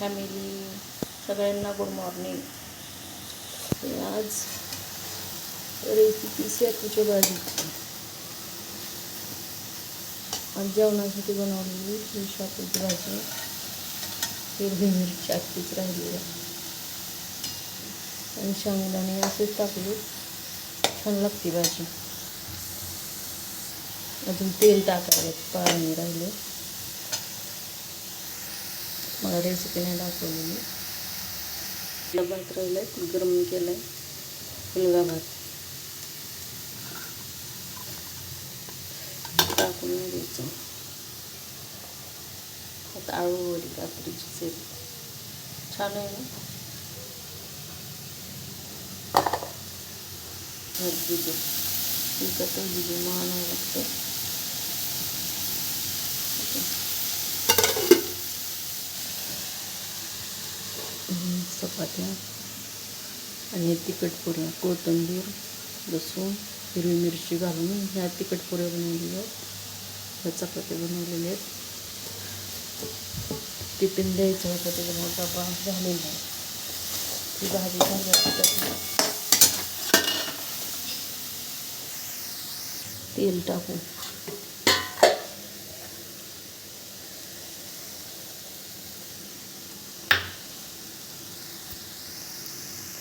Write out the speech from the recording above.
Family सगळ्यांना good morning आज recipe शेपूच्या भाजीची आज जेवणासाठी बनवलेली ही शेपूची भाजी. हिरवी मिरची आत्तीच राहिली आणि शेंगदाणे असेच टाकले. छान लागते भाजी. अजून तेल टाकायला पाणी राहिले. मला रेसिपी नाही दाखवलेली. आपला भात राहिला आहे गरम केला आहे फुलगा भात. टाकून द्यायचं. आता आळू आळूवडी काकडीची सेल छान आहे ना? जिजू तुमचं तर जिजू मानावं लागतं चपात्या आणि तिखट पुऱ्या कोथिंबीर लसूण हिरवी मिरची घालून ह्या तिखट पुऱ्या बनवलेल्या आहेत. ह्या चपात्या बनवलेल्या आहेत. टिफिन द्यायचं होतं त्याच्यामुळे डबा झालेला आहे. ती भाजी झाली तेल टाकू